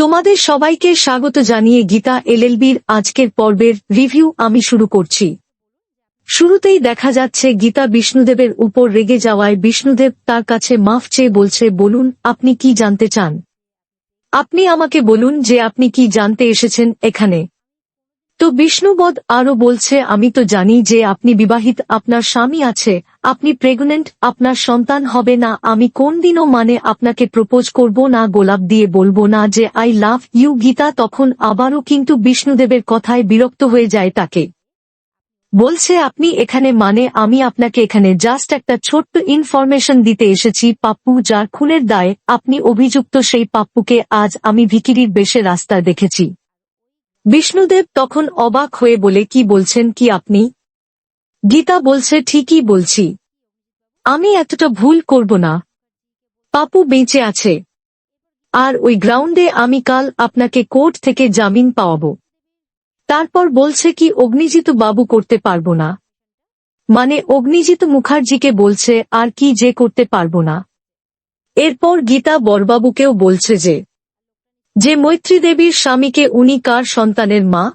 তোমাদের সবাইকে স্বাগত জানিয়ে গীতা এলএলবির আজকের পর্বের রিভিউ আমি শুরু করছি। শুরুতেই দেখা যাচ্ছে গীতা বিষ্ণুদেবের উপর রেগে যাওয়ায় বিষ্ণুদেব তার কাছে মাফ চেয়ে বলছে, বলুন, আপনি কি জানতে চান? আপনি আমাকে বলুন যে আপনি কি জানতে এসেছেন এখানে। তো বিষ্ণুবধ আরও বলছে, আমি তো জানি যে আপনি বিবাহিত, আপনার স্বামী আছে, আপনি প্রেগনেন্ট, আপনার সন্তান হবে না, আমি কোন দিনও মানে আপনাকে প্রপোজ করব না, গোলাপ দিয়ে বলব না যে, আই লাভ ইউ গীতা তখন আবারও কিন্তু বিষ্ণুদেবের কথায় বিরক্ত হয়ে যায় তাকে। বলছে, আপনি এখানে মানে আমি আপনাকে এখানে জাস্ট একটা ছোট্ট ইনফরমেশন দিতে এসেছি, পাপ্পু যার খুনের দায়ে, আপনি অভিযুক্ত সেই পাপ্পুকে আজ আমি ভিকিরির বেশে রাস্তায় দেখেছি। বিষ্ণুদেব তখন অবাক হয়ে বলে, কি বলছেন? কি আপনি? গীতা বলছে, ঠিকই বলছি। আমি এতটা ভুল করব না। পাপু বেঁচে আছে। আর ওই গ্রাউন্ডে আমি কাল আপনাকে কোর্ট থেকে জামিন পাওয়াবো। তারপর বলছে কি অগ্নিজিত বাবু করতে পারব না। মানে অগ্নিজিত মুখার্জিকে বলছে, আর কি যে করতে পারব না। এরপর গীতা বরবাবুকেও বলছে যে যে মৈত্রী দেবীর স্বামীকে উনি কার সন্তানের মা?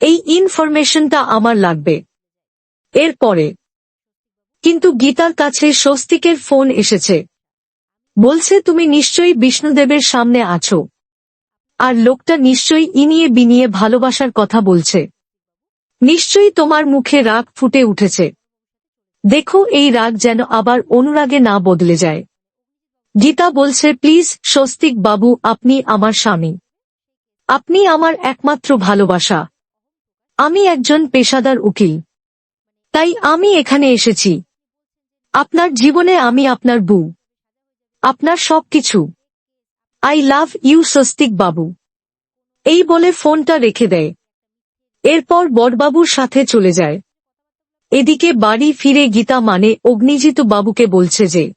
এই ইনফরমেশনটা আমার লাগবে। এরপরে, কিন্তু গীতার কাছে স্বস্তিকের ফোন এসেছে। বলছে, তুমি নিশ্চয়ই বিষ্ণুদেবের সামনে আছো। আর লোকটা নিশ্চয়ই ইনিয়ে বিনিয়ে ভালোবাসার কথা বলছে। নিশ্চয়ই তোমার মুখে রাগ ফুটে উঠেছে। দেখো, এই রাগ যেন আবার অনুরাগে না বদলে যায়। গীতা বলছে, প্লিজ, স্বস্তিক বাবু, আপনি আমার স্বামী। আপনি আমার একমাত্র ভালোবাসা। আমি একজন পেশাদার উকিল। তাই আমি এখানে এসেছি। আপনার জীবনে আমি আপনার বউ। আপনার সব কিছু আই লাভ ইউ, স্বস্তিক বাবু। এই বলে ফোনটা রেখে দেয়। এরপর বড়বাবুর সাথে চলে যায়। এদিকে বাড়ি ফিরে গীতা মানে অগ্নিজিত বাবুকে বলছে যে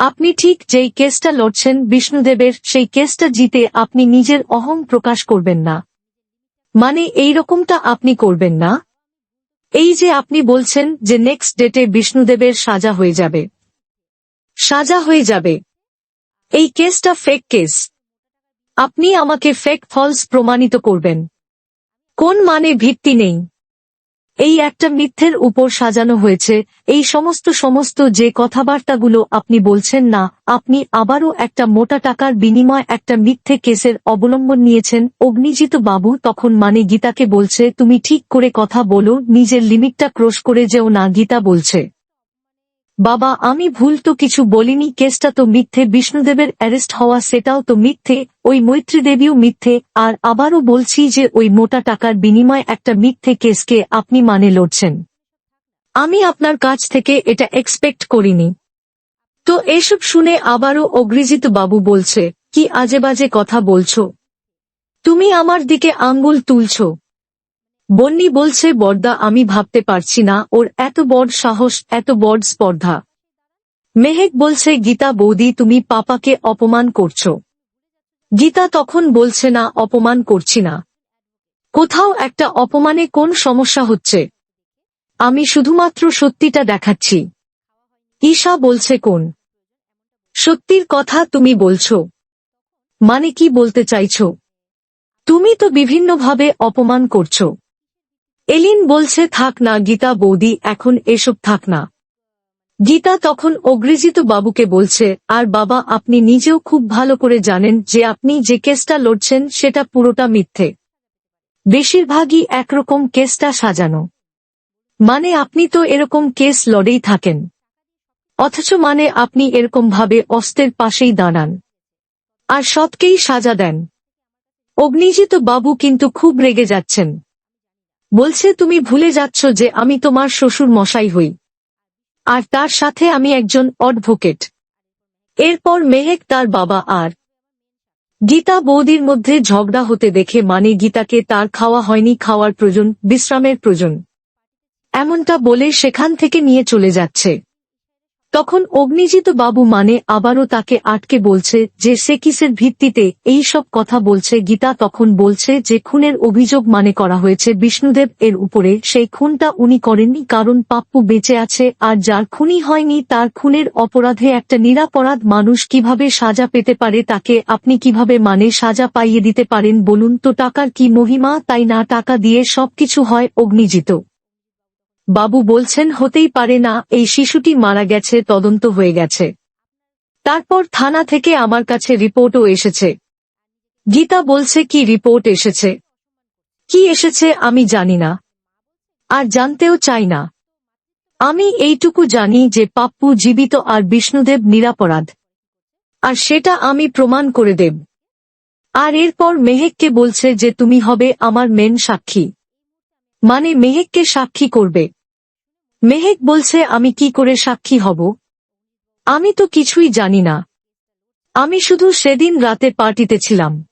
আপনি ঠিক যেই কেসটা লড়ছেন বিষ্ণুদেবের, সেই কেসটা জিতে আপনি নিজের অহং প্রকাশ করবেন না। মানে এই রকমটা আপনি করবেন না? এই যে আপনি বলছেন যে নেক্সট ডেটে বিষ্ণুদেবের সাজা হয়ে যাবে। সাজা হয়ে যাবে। এই কেসটা ফেক কেস আপনি আমাকে ফেক ফলস প্রমাণিত করবেন। কোন মানে ভিত্তি নেই? এই একটা মিথ্যের উপর সাজানো হয়েছে। এই সমস্ত সমস্ত যে কথাবার্তাগুলো আপনি বলছেন না, আপনি আবারও একটা মোটা টাকার বিনিময় একটা মিথ্যে কেসের অবলম্বন নিয়েছেন। অগ্নিজিত বাবু তখন মানে গীতাকে বলছে, তুমি ঠিক করে কথা বলো, নিজের লিমিটটা ক্রস করে যেও না, গীতা বলছে। বাবা, আমি ভুল তো কিছু বলিনি, কেসটা তো মিথ্যে, বিষ্ণুদেবের অ্যারেস্ট হওয়া সেটাও তো মিথ্যে, ওই মৈত্রী দেবীও মিথ্যে, আর আবারও বলছি যে ওই মোটা টাকার বিনিময় একটা মিথ্যে কেসকে আপনি মানে লড়ছেন। আমি আপনার কাছ থেকে এটা এক্সপেক্ট করিনি। তো এসব শুনে আবারও অগ্রিজিত বাবু বলছে, কি আজে বাজে কথা বলছো? তুমি আমার দিকে আঙ্গুল তুলছো। বন্নি বলছে, বর্দা, আমি ভাবতে পারছি না, ওর এত বড় সাহস, এত বড় স্পর্ধা। মেহেক বলছে, গীতা বৌদি, তুমি পাপাকে অপমান করছ। গীতা তখন বলছে, না, অপমান করছি না। কোথাও একটা অপমানে কোন সমস্যা হচ্ছে? আমি শুধুমাত্র সত্যিটা দেখাচ্ছি। ঈশা বলছে, কোন? সত্যির কথা তুমি বলছো? মানে কি বলতে চাইছো? তুমি তো বিভিন্নভাবে অপমান করছ। এলিন বলছে, থাক না, গীতা বৌদি, এখন এসব থাক না। গীতা তখন অগ্রিজিত বাবুকে বলছে, আর বাবা, আপনি নিজেও খুব ভালো করে জানেন যে আপনি যে কেসটা লড়ছেন, সেটা পুরোটা মিথ্যে। বেশিরভাগই একরকম কেসটা সাজানো। মানে আপনি তো এরকম কেস লড়েই থাকেন। অথচ মানে আপনি এরকম ভাবে অস্ত্রের পাশেই দাঁড়ান। আর সৎকেই সাজা দেন। অগ্নিজিত বাবু কিন্তু খুব রেগে যাচ্ছেন। বলছে, তুমি ভুলে যাচ্ছ যে আমি তোমার শ্বশুর মশাই হই। আর তার সাথে আমি একজন অডভোকেট এরপর মেহেক তার বাবা আর গীতা বৌদির মধ্যে ঝগড়া হতে দেখে মানে গীতাকে তার খাওয়া হয়নি, খাওয়ার প্রয়োজন, বিশ্রামের প্রয়োজন। এমনটা বলে সেখান থেকে নিয়ে চলে যাচ্ছে। তখন অগ্নিজিত বাবু মানে আবারও তাকে আটকে বলছে যে সে কিসের ভিত্তিতে এই সব কথা বলছে। গীতা তখন বলছে যে খুনের অভিযোগ মানে করা হয়েছে বিষ্ণুদেব এর উপরে। সেই খুনটা উনি করেননি কারণ পাপ্পু বেঁচে আছে আর যার খুনি হয়নি তার খুনের অপরাধে একটা নিরাপরাধ মানুষ কীভাবে সাজা পেতে পারে তাকে আপনি কীভাবে মানে সাজা পাইয়ে দিতে পারেন বলুন। তো টাকার কি মহিমা? তাই না, টাকা দিয়ে সবকিছু হয় অগ্নিজিত বাবু বলছেন, হতেই পারে না, এই শিশুটি মারা গেছে, তদন্ত হয়ে গেছে। তারপর থানা থেকে আমার কাছে রিপোর্টও এসেছে। গীতা বলছে, কি রিপোর্ট এসেছে? কি এসেছে আমি জানি না। আর জানতেও চাই না। আমি এইটুকু জানি যে পাপ্পু জীবিত আর বিষ্ণুদেব নিরাপরাধ। আর সেটা আমি প্রমাণ করে দেব। আর এরপর মেহেককে বলছে যে তুমি হবে আমার মেন সাক্ষী। মানে মেহেককে সাক্ষী করবে। মেহেক বলছে, আমি কি করে সাক্ষী হব? আমি তো কিছুই জানি না। আমি শুধু সেদিন রাতে পার্টিতে ছিলাম।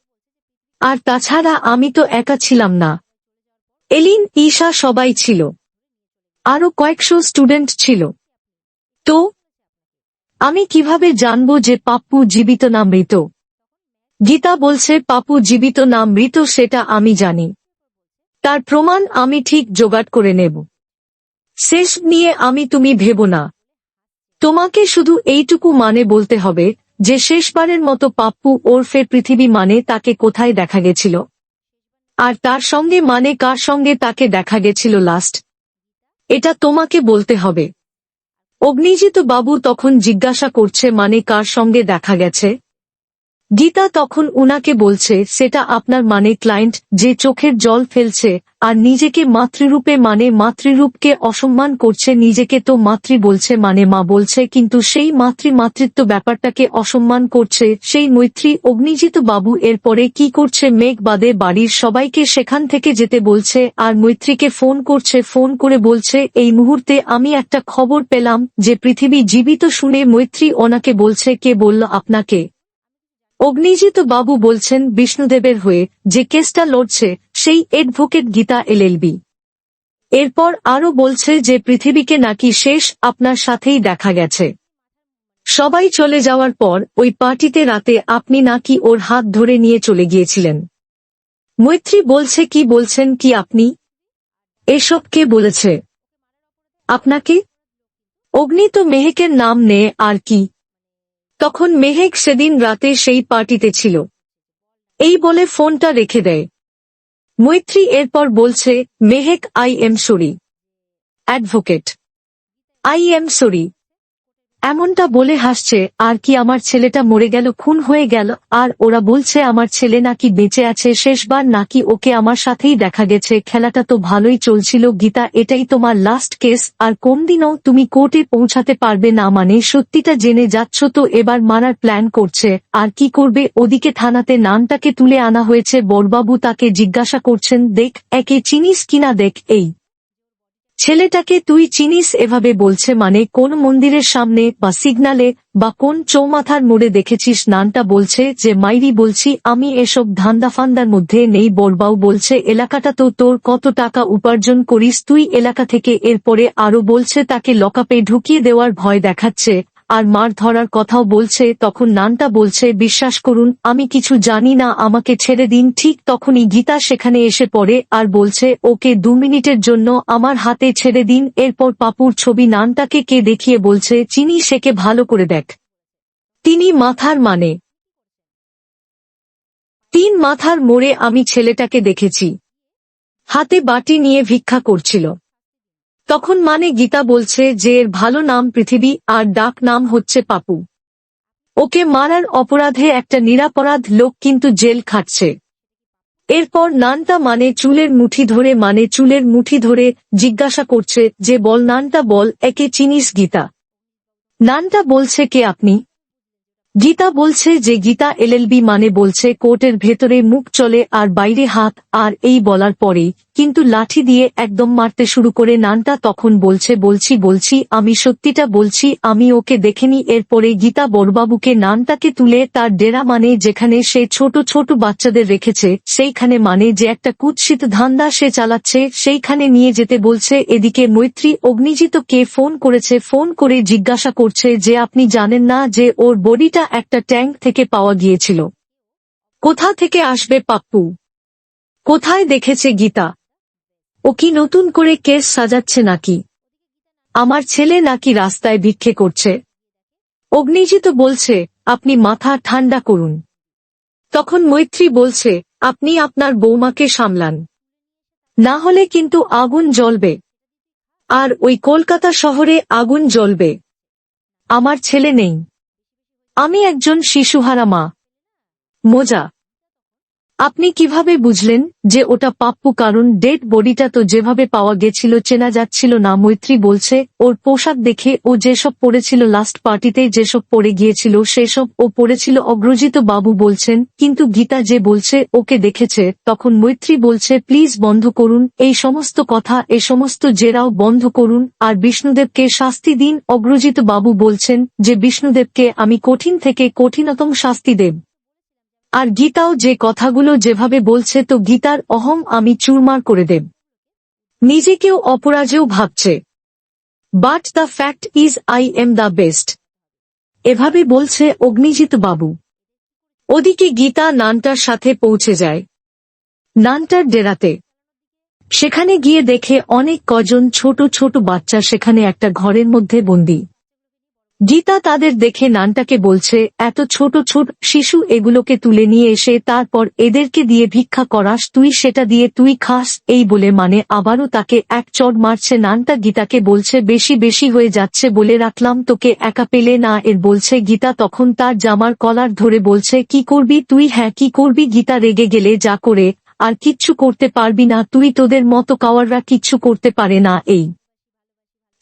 আর তাছাড়া আমি তো একা ছিলাম না। এলিন, ঈশা সবাই ছিল। আরও কয়েকশো স্টুডেন্ট ছিল। তো, আমি কীভাবে জানব যে পাপ্পু জীবিত না মৃত? গীতা বলছে পাপু জীবিত না মৃত, সেটা আমি জানি। তার প্রমাণ আমি ঠিক জোগাড় করে নেব। শেষ নিয়ে আমি তুমি ভেব না। তোমাকে শুধু এইটুকু মানে বলতে হবে, যে শেষবারের মতো পাপ্পু ওরফে পৃথিবী মানে তাকে কোথায় দেখা গেছিল। আর তার সঙ্গে মানে কার সঙ্গে তাকে দেখা গেছিল লাস্ট এটা তোমাকে বলতে হবে। অগ্নিজিত বাবু তখন জিজ্ঞাসা করছে মানে কার সঙ্গে দেখা গেছে। গীতা তখন উনাকে বলছে, সেটা আপনার মানে ক্লায়েন্ট, যে চোখের জল ফেলছে, আর নিজেকে মাতৃরূপে মানে মাতৃরূপকে অসম্মান করছে, নিজেকে তো মাতৃ বলছে মানে মা বলছে, কিন্তু সেই মাতৃ মাতৃত্ব ব্যাপারটাকে অসম্মান করছে, সেই মৈত্রী অগ্নিজিত বাবু এরপরে কি করছে, মেঘ বাদে বাড়ির সবাইকে সেখান থেকে যেতে বলছে, আর মৈত্রীকে ফোন করছে, ফোন করে বলছে, এই মুহূর্তে আমি একটা খবর পেলাম, যে পৃথিবী জীবিত শুনে মৈত্রী ওনাকে বলছে, কে বলল আপনাকে? অগ্নিজিত বাবু বলছেন বিষ্ণুদেবের হয়ে যে কেসটা লড়ছে, সেই এডভোকেট গীতা এলএলবি এরপর আরও বলছে যে পৃথিবীকে নাকি শেষ আপনার সাথেই দেখা গেছে। সবাই চলে যাওয়ার পর ওই পার্টিতে রাতে আপনি নাকি ওর হাত ধরে নিয়ে চলে গিয়েছিলেন। মৈত্রী বলছে কি বলছেন কি আপনি? এসব কে বলেছে? আপনাকে? অগ্নি তো মেহেকের নাম নে আর কি। তখন মেহেক সেদিন রাতে সেই পার্টিতে ছিল। এই বলে ফোনটা রেখে দেয়। মৈত্রী এরপর বলছে, Mehek, I am sorry. Advocate. I am sorry. এমনটা বলে হাসছে, আর কি আমার ছেলেটা মরে গেল, খুন হয়ে গেল, আর ওরা বলছে আমার ছেলে নাকি বেঁচে আছে শেষবার, নাকি ওকে আমার সাথেই দেখা গেছে, খেলাটা তো ভালোই চলছিল গীতা, এটাই তোমার লাস্ট কেস আর কোন দিনও তুমি কোর্টে পৌঁছাতে পারবে না মানে সত্যিটা জেনে যাচ্ছ তো এবার মারার প্ল্যান করছে, আর কি করবে, ওদিকে থানাতে নামটাকে তুলে আনা হয়েছে বড়বাবু তাকে জিজ্ঞাসা করছেন, দেখ, একে চিনিস কিনা, দেখ, এই। ছেলেটাকে তুই চিনিস এভাবে বলছে মানে কোন মন্দিরের সামনে বা সিগনালে বা কোন চৌমাথার মোড়ে দেখেছিস? নানটা বলছে যে, মাইরি বলছি, আমি এসব ধান্দা ফান্দার মধ্যে নেই। বরবাউ বলছে, এলাকাটা তো তোর কত টাকা উপার্জন করিস? তুই এলাকা থেকে এরপরে আরও বলছে তাকে লকাপে ঢুকিয়ে দেওয়ার ভয় দেখাচ্ছে। আর মার ধরার কথাও বলছে, তখন নানটা বলছে, বিশ্বাস করুন, আমি কিছু জানি না, আমাকে ছেড়ে দিন। ঠিক তখনই গীতা সেখানে এসে পড়ে আর বলছে, ওকে দু মিনিটের জন্য আমার হাতে ছেড়ে দিন। এরপর পাপুর ছবি নানটাকে কে দেখিয়ে বলছে, চিনি সেকে ভালো করে দেখ। তিনি মাথার মানে। তিন মাথার মোড়ে আমি ছেলেটাকে দেখেছি। হাতে বাটি নিয়ে ভিক্ষা করছিল। তখন মানে গীতা বলছে যে এর ভালো নাম পৃথিবী আর ডাক নাম হচ্ছে পাপু। ওকে মারার অপরাধে একটা নিরাপরাধ লোক কিন্তু জেল খাটছে। এরপর নানটা মানে চুলের মুঠি ধরে মানে চুলের মুঠি ধরে জিজ্ঞাসা করছে যে বল নানটা বল, একে চিনিস গীতা? নানটা বলছে, কে আপনি? গীতা বলছে যে গীতা এলএলবি মানে বলছে কোর্টের ভেতরে মুখ চলে আর বাইরে হাত, আর এই বলার পরেই কিন্তু লাঠি দিয়ে একদম মারতে শুরু করে নানটা তখন বলছে, বলছি বলছি, আমি সত্যিটা বলছি, আমি ওকে দেখেনি। এরপরে গীতা বড়বাবুকে নানটাকে তুলে তার ডেরা মানে যেখানে সে ছোট ছোট বাচ্চাদের রেখেছে, সেইখানে মানে যে একটা কুৎসিত ধান্দা সে চালাচ্ছে, সেইখানে নিয়ে যেতে বলছে, এদিকে মৈত্রী অগ্নিজিত কে ফোন করেছে, ফোন করে জিজ্ঞাসা করছে যে আপনি জানেন না যে ওর বডিটা একটা ট্যাঙ্ক থেকে পাওয়া গিয়েছিল। কোথা থেকে আসবে পাপ্পু? কোথায় দেখেছে গীতা? ও কি নতুন করে কেস সাজাচ্ছে নাকি? আমার ছেলে নাকি রাস্তায় ভিক্ষে করছে। অগ্নিজিত বলছে, আপনি মাথা ঠান্ডা করুন। তখন মৈত্রী বলছে, আপনি আপনার বৌমাকে সামলান। না হলে কিন্তু আগুন জ্বলবে। আর ওই কলকাতা শহরে আগুন জ্বলবে। আমার ছেলে নেই। আমি একজন শিশুহারা মা। মোজা। আপনি কীভাবে বুঝলেন যে ওটা পাপ্পু? কারণ ডেড বডিটা তো যেভাবে পাওয়া গেছিল, চেনা যাচ্ছিল না। মৈত্রী বলছে, ওর পোশাক দেখে ও যেসব পড়েছিল লাস্ট পার্টিতে যেসব পড়ে গিয়েছিল, সেসব ও পড়েছিল অগ্রজিত বাবু বলছেন, কিন্তু গীতা যে বলছে, ওকে দেখেছে। তখন মৈত্রী বলছে প্লিজ বন্ধ করুন। এই সমস্ত কথা, এ সমস্ত জেরাও বন্ধ করুন। আর বিষ্ণুদেবকে শাস্তি দিন। অগ্রজিত বাবু বলছেন, যে বিষ্ণুদেবকে আমি কঠিন থেকে কঠিনতম শাস্তি দেব। আর গীতাও যে কথাগুলো যেভাবে বলছে তো গীতার অহম আমি চুরমার করে দেব। নিজেকেও অপরাজেও ভাবছে। But the fact is I am the best এভাবে বলছে অগ্নিজিৎ বাবু। ওদিকে গীতা নানটার সাথে পৌঁছে যায়। নানটার ডেরাতে। সেখানে গিয়ে দেখে অনেক কজন ছোট ছোট বাচ্চা সেখানে একটা ঘরের মধ্যে বন্দী। গীতা তাদের দেখে নানটাকে বলছে, এত ছোট ছোট শিশু এগুলোকে তুলে নিয়ে এসে তারপর এদেরকে দিয়ে ভিক্ষা করাস, তুই সেটা দিয়ে তুই খাস। এই বলে মানে আবারও তাকে এক চড় মারছে, নানটা গীতাকে বলছে, বেশি বেশি হয়ে যাচ্ছে বলে রাখলাম, তোকে একা পেলে না। এর বলছে গীতা তখন তার জামার কলার ধরে বলছে, কি করবি তুই? হ্যাঁ কি করবি? গীতা রেগে গেলে, যা করে, আর কিচ্ছু করতে পারবি না, তুই তোদের মতো কাওয়াররা কিচ্ছু করতে পারে না। এই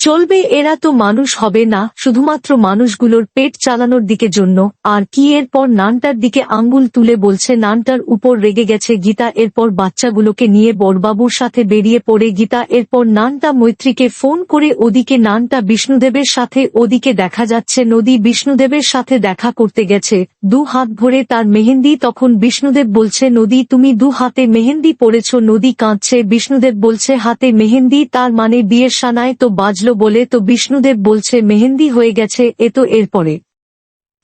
চলবে, এরা তো মানুষ হবে না, শুধুমাত্র মানুষগুলোর পেট চালানোর দিকে জন্য। আর কি এরপর নানটার দিকে আঙ্গুল তুলে বলছে, নানটার উপর রেগে গেছে গীতা, এরপর বাচ্চাগুলোকে নিয়ে বড়বাবুর সাথে বেরিয়ে পড়ে গীতা। এরপর নানটা মৈত্রীকে ফোন করে ওদিকে নানটা বিষ্ণুদেবের সাথে, ওদিকে দেখা যাচ্ছে নদী বিষ্ণুদেবের সাথে দেখা করতে গেছে। দু হাত ভরে তার মেহেন্দি, তখন বিষ্ণুদেব বলছে, নদী, তুমি দু হাতে মেহেন্দি পড়েছ, নদী কাঁদছে। বিষ্ণুদেব বলছে, হাতে মেহেন্দি, তার মানে বিয়ের সানায় তো বাজলো বলে তো বিষ্ণুদেব বলছে, মেহেন্দি হয়ে গেছে, এ তো এরপরে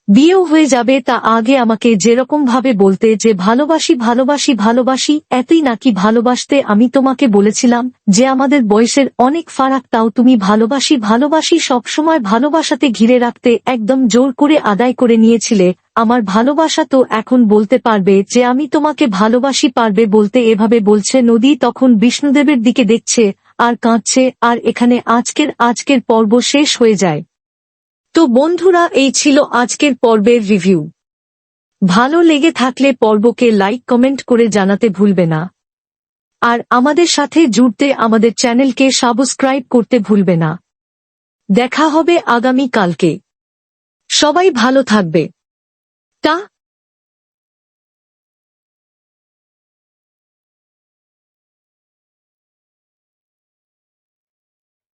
বিয়েও হয়ে যাবে, তা আগে আমাকে যেরকম ভাবে বলতে, যে ভালোবাসি ভালোবাসি ভালোবাসি, এতই নাকি ভালোবাসতে আমি তোমাকে বলেছিলাম, যে আমাদের বয়সের অনেক ফারাক, তাও তুমি ভালোবাসি ভালোবাসি, সবসময় ভালোবাসাতে ঘিরে রাখতে একদম জোর করে আদায় করে নিয়েছিলে। আমার ভালোবাসা তো এখন বলতে পারবে, যে আমি তোমাকে ভালোবাসি পারবে বলতে এভাবে বলছে, নদী তখন বিষ্ণুদেবের দিকে দেখছে আর কাঁদছে, আর এখানে আজকের আজকের পর্ব শেষ হয়ে যায়। তো বন্ধুরা, এই ছিল আজকের পর্বের রিভিউ ভালো লেগে থাকলে পর্বকে লাইক কমেন্ট করে জানাতে ভুলবে না। আর আমাদের সাথে জুড়তে আমাদের চ্যানেলকে সাবস্ক্রাইব করতে ভুলবে না। দেখা হবে আগামী কালকে সবাই ভালো থাকবে। টা